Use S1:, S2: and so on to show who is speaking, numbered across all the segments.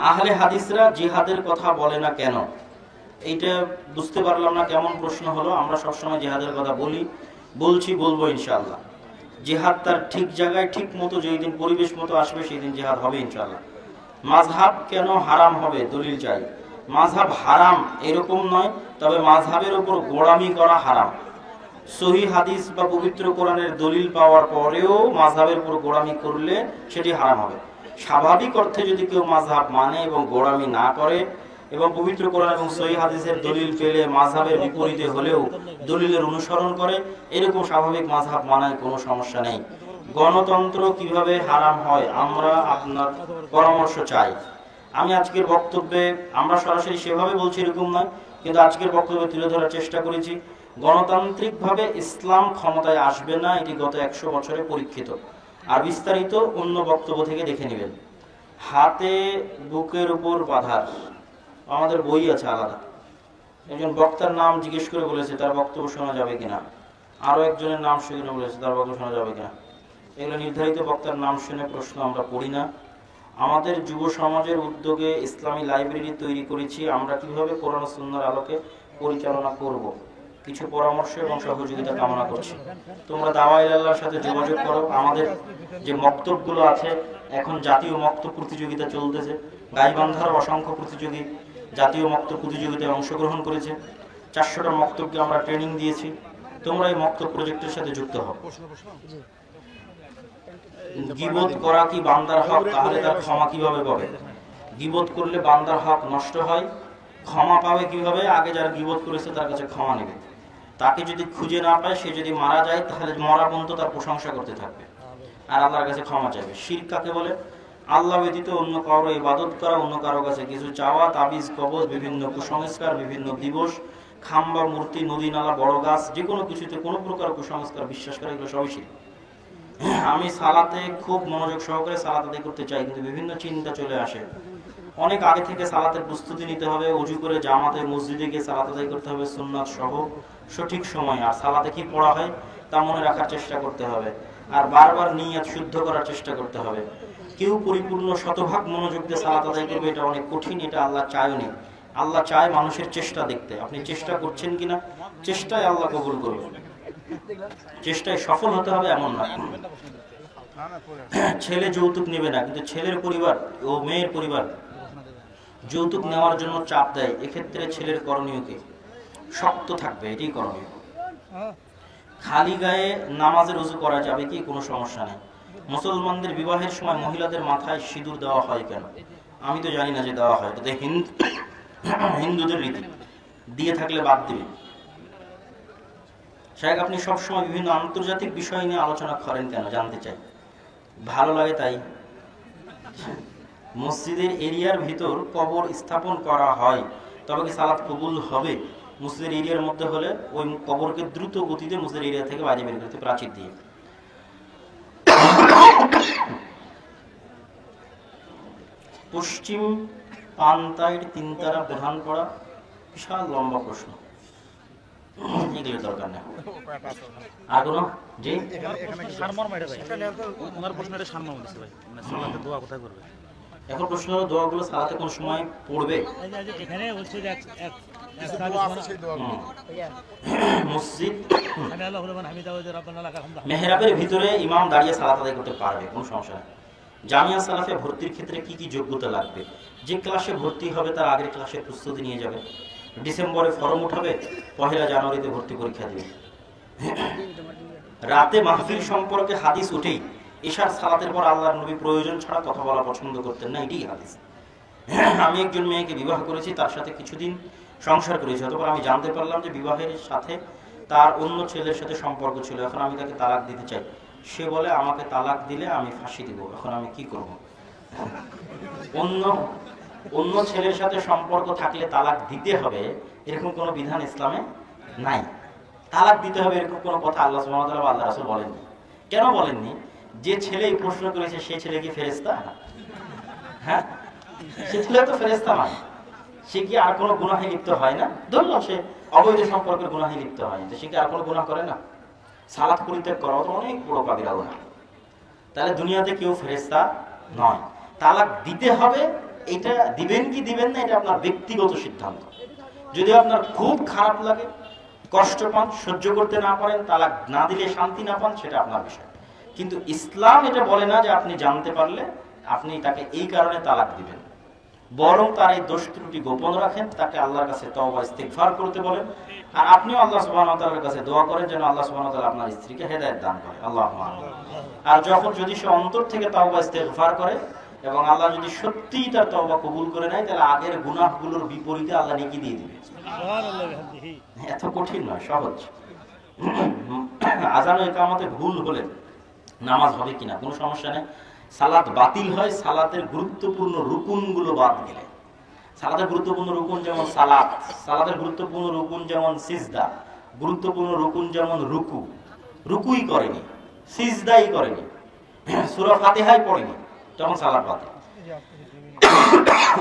S1: আহলে হাদিসরা জিহাদের কথা বলে না কেন? এইটা বুঝতে পারলাম না কেমন প্রশ্ন হলো। আমরা সবসময় জিহাদের কথা বলি, বলছি, বলব ইনশাআল্লাহ। জিহাদ তার ঠিক জায়গায়, ঠিক মতো যেই দিন পরিবেশ মতো আসবে, সেই দিন জিহাদ হবে ইনশাআল্লাহ। মাঝহাব কেন হারাম হবে? দলিল চাই। মাঝহাব হারাম এরকম নয়, তবে মাঝহাবের ওপর গোড়ামি করা হারাম। সহি হাদিস বা পবিত্র কোরআনের দলিল পাওয়ার পরেও মাঝহাবের উপর গোড়ামি করলে সেটি হারাম হবে। স্বাভাবিক অর্থে যদি কেউ মাঝহাব মানে এবং গোড়ামি না করে এবং পবিত্র কোরআন এবং সহি হাদিসের দলিল পেলে মাঝহাবের বিপরীতে হলেও দলিলের অনুসরণ করে, এরকম স্বাভাবিক মাঝহাব মানায় কোনো সমস্যা নেই। গণতন্ত্র কীভাবে হারাম হয় আমরা আপনার পরামর্শ চাই। আমি আজকের বক্তব্যে, আমরা সরাসরি সেভাবে বলছি এরকম নয়, কিন্তু আজকের বক্তব্যে তুলে ধরার চেষ্টা করেছি। গণতান্ত্রিকভাবে ইসলাম ক্ষমতায় আসবে না, এটি গত একশো বছরে পরীক্ষিত। আর বিস্তারিত অন্য বক্তব্য থেকে দেখে নেবেন। হাতে, বুকের উপর বাধার আমাদের বই আছে আলাদা। একজন বক্তার নাম জিজ্ঞেস করে বলেছে, তার বক্তব্য শোনা যাবে কিনা? আরও একজনের নাম শুনে বলেছে, তার বক্তব্য শোনা যাবে কিনা? এগুলো নির্ধারিত বক্তার নাম শুনে প্রশ্ন আমরা পড়ি না। আমাদের যুব সমাজের উদ্যোগে ইসলামী লাইব্রেরি তৈরি করেছি। আমরা কীভাবে কোরআন সুন্দর আলোকে পরিচালনা করব? কিছু পরামর্শ এবং সহযোগিতা কামনা করছি। তোমরা দাওয়াই আল্লাহর সাথে যোগাযোগ করো। আমাদের যে মক্তবগুলো আছে, এখন জাতীয় মক্তব প্রতিযোগিতা চলতেছে। গাইবান্ধার অসংখ্য প্রতিযোগী জাতীয় মক্তব প্রতিযোগিতায় অংশগ্রহণ করেছে। চারশোটা মক্তবকে আমরা ট্রেনিং দিয়েছি। তোমরা এই মক্তব প্রজেক্টের সাথে যুক্ত হও। গিবত করা কি বান্দার হক, তাহলে তার ক্ষমা কীভাবে পাবে? গিবত করলে বান্দার হক নষ্ট হয়। ক্ষমা পাবে কীভাবে? আগে যারা গিবত করেছে, তার কাছে ক্ষমা নেবে। তাকে যদি খুঁজে না পায়, সে যদি মারা যায়, তাহলে মরা পর্যন্ত তার প্রশংসা করতে থাকবে। আর আল্লাহর কাছে ক্ষমা চাইবে। শির কাকে বলে? আল্লাহ ব্যতীত অন্য কারও ইবাদত করা, অন্য কারও কাছে কিছু চাওয়া, তাবিজ, কবজ, বিভিন্ন কুসংস্কার, বিভিন্ন দিবস খাম্বা মূর্তি, নদী, নালা, বড় গাছ, যে কোনো কিছুতে কোনো প্রকার কুসংস্কার, বিশ্বাস করা, এগুলো সবই শির। আমি সালাতে খুব মনোযোগ সহকারে সালাত আদায় করতে চাই, কিন্তু বিভিন্ন চিন্তা চলে আসে। অনেক আগে থেকে সালাতের প্রস্তুতি নিতে হবে, অজু করে জামাতে মসজিদে গিয়ে সালাত আদায় করতে হবে, সুন্নাত সহ। সঠিক সময় আর সালাতে কি পড়া হয় তা মনে রাখার চেষ্টা করতে হবে। আর বারবার নিয়ত শুদ্ধ করার চেষ্টা করতে হবে। কেউ পরিপূর্ণ শতভাগ মনোযোগ দিয়ে সালাত আদায় করবে, এটা অনেক কঠিন, এটা আল্লাহ চায়ও নেই। আল্লাহ চায় মানুষের চেষ্টা দেখতে। আপনি চেষ্টা করছেন কিনা? চেষ্টায় আল্লাহ কবুল করবে চেষ্টায় সফল হতে হবে এমন না। ছেলে যৌতুক নেবে না, কিন্তু ছেলের পরিবার ও মেয়ের পরিবার যৌতুক নেওয়ার জন্য চাপ দেয়। এক্ষেত্রে ছেলের করণীয় কি? শক্ত থাকবে, এটাই করণীয় খালি গায়ে নামাজের উজু করা যাবে কি? কোনো সমস্যা নেই। মুসলমানদের বিবাহের সময় মহিলাদের মাথায় সিঁদুর দেওয়া হয় কেন? আমি তো জানি না যে দেওয়া হয় এটা হিন্দু হিন্দুদের রীতি। দিয়ে থাকলে বাদ দিবে। সাহেব আপনি সবসময় বিভিন্ন আন্তর্জাতিক বিষয় নিয়ে আলোচনা করেন কেন? জানতে চাই। ভালো লাগে তাই। মসজিদের এরিয়ার ভিতর কবর স্থাপন করা হয়, তবে কি সালাত কবুল হবে? মসজিদের এরিয়ার মধ্যে হলে ওই কবরকে দ্রুত গতিতে মসজিদের এরিয়া থেকে বাইরে বের করতে প্রাচীর দিয়ে। পশ্চিম পান্তাইয়ের তিনতারা প্রধান পড়া বিশাল লম্বা প্রশ্ন। এগুলো দরকার আর কোনো? জি?
S2: ওনার সারমর্ম ভাই। মানে সালাতে দোয়া কোথায় করবে?
S1: এখন প্রশ্ন হলো দোয়াগুলো সালাতে কোন সময় পড়বে?
S2: এখানে হচ্ছে এক।
S1: মসজিদ। মেহরাবের ভিতরে ইমাম দাঁড়িয়ে সালাত আদায় করতে পারবে কোনো সমস্যা নেই। জামিয়া সালাফে ভর্তির ক্ষেত্রে কি কি যোগ্যতা লাগবে? যে ক্লাসে ভর্তি হবে তার আগের ক্লাসের প্রস্তুতি নিয়ে যাবে। ডিসেম্বরে ফর্ম উঠাবে পহেলা জানুয়ারিতে ভর্তি পরীক্ষা দিবে। রাতে মাহফিল সম্পর্কে হাদিস উঠেই এশার সালাতের পর আল্লাহর নবী প্রয়োজন ছাড়া কথা বলা পছন্দ করতেন না এটাই হাদিস। আমি একজন মেয়েকে বিবাহ করেছি তার সাথে কিছুদিন সংসার করেছি। অতপর আমি জানতে পারলাম যে বিবাহের সাথে তার অন্য ছেলের সাথে সম্পর্ক ছিল। এখন আমি তাকে তালাক দিতে চাই। সে বলে, আমাকে তালাক দিলে আমি ফাঁসি দিব। এখন আমি কি করব? অন্য অন্য ছেলের সাথে সম্পর্ক থাকলে তালাক দিতে হবে, এরকম কোনো বিধান ইসলামে নাই। তালাক দিতে হবে এরকম কোনো কথা আল্লাহ বা আল্লাহ রাসূল বলেননি। কেন বলেননি? যে ছেলে এই প্রশ্ন করেছে, সে ছেলে কি ফেরেশতা? হ্যাঁ? সে ছেলে তো ফেরেশতা নয়। সে কি আর কোনো গুনাহে লিপ্ত হয় না? ধরলাম সে। অবৈধ সম্পর্কের গুনাহে লিপ্ত হয়। তো সে কি আর কোনো গুনাহ করে না? সালাত পরিত্যাগ করা তো অনেক বড় কাবিরা গুনাহ। তাহলে দুনিয়াতে কেউ ফেরেশতা নয়। তালাক দিতে হবে এটা দিবেন কি দিবেন না এটা আপনার ব্যক্তিগত সিদ্ধান্ত। যদি আপনার খুব খারাপ লাগে কষ্ট পান সহ্য করতে না পারেন তালাক না দিলে শান্তি না পান সেটা আপনার বিষয়। কিন্তু ইসলাম এটা বলে না যে আপনি জানতে পারলে আপনি তাকে এই কারণে তালাক দিবেন বরং তার এই দোষ ত্রুটি গোপন রাখেন, তাকে আল্লাহর কাছে ইস্তিগফার করতে বলেন। আর আপনিও আল্লাহ তাআলার কাছে দোয়া করেন যেন আল্লাহ তাআলা আপনার স্ত্রীকে হেদায়েত দান করে। আমিন। আর যখন যদি সে অন্তর থেকে তওবা, ইস্তিগফার করে এবং আল্লাহ যদি সত্যিই তার তওবা কবুল করে নেয়, তাহলে আগের গুনাহগুলোর বিপরীতে আল্লাহ নেকি দিয়ে দিবে। এত কঠিন নয়, সহজ। আজান একামতে ভুল হলে নামাজ হবে কিনা কোনো সমস্যা নেই। সালাত বাতিল হয়, সালাতের গুরুত্বপূর্ণ রুকুনগুলো বাদ গেলে। সালাতের গুরুত্বপূর্ণ রুকুন যেমন সালাত, সালাতের গুরুত্বপূর্ণ রুকুন যেমন সিজদা, গুরুত্বপূর্ণ রুকুন যেমন রুকু। রুকুই করেনি, সিজদাই করেনি, সুরা ফাতিহাই পড়েনি, তখন সালাত বাতিল।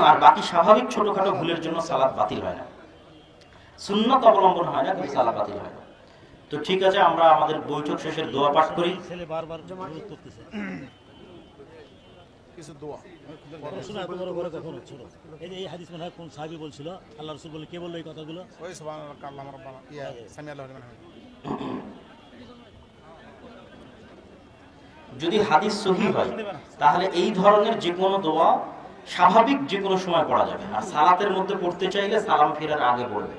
S1: আর বাকি স্বাভাবিক ছোটখাটো ভুলের জন্য সালাত বাতিল হয় না। সুন্নত অবলম্বন হয় না, কিন্তু সালাত বাতিল হয় না। তো ঠিক আছে, আমরা আমাদের বৈঠক শেষের দোয়া পাঠ করি
S2: ছেলে বারবার বিরোধ করতেছে
S3: কিছু দোয়া।
S2: শুনে এত বড় বড় কখন হচ্ছিল এই যে এই হাদিস মনে হয় কোন সাহাবি বলছিল? আল্লাহ রসুল বলে কে বলল এই কথাগুলো?
S3: ওই সুবহান আল্লাহ রাব্বানা ইয়া সামি আল্লাহু লিমান
S1: যদি হাদিস সহি হয় তাহলে এই ধরনের যে কোনো দোয়া স্বাভাবিক যে কোনো সময় পড়া যাবে। আর সালাতের মধ্যে পড়তে চাইলে সালাম ফেরার আগে পড়বে।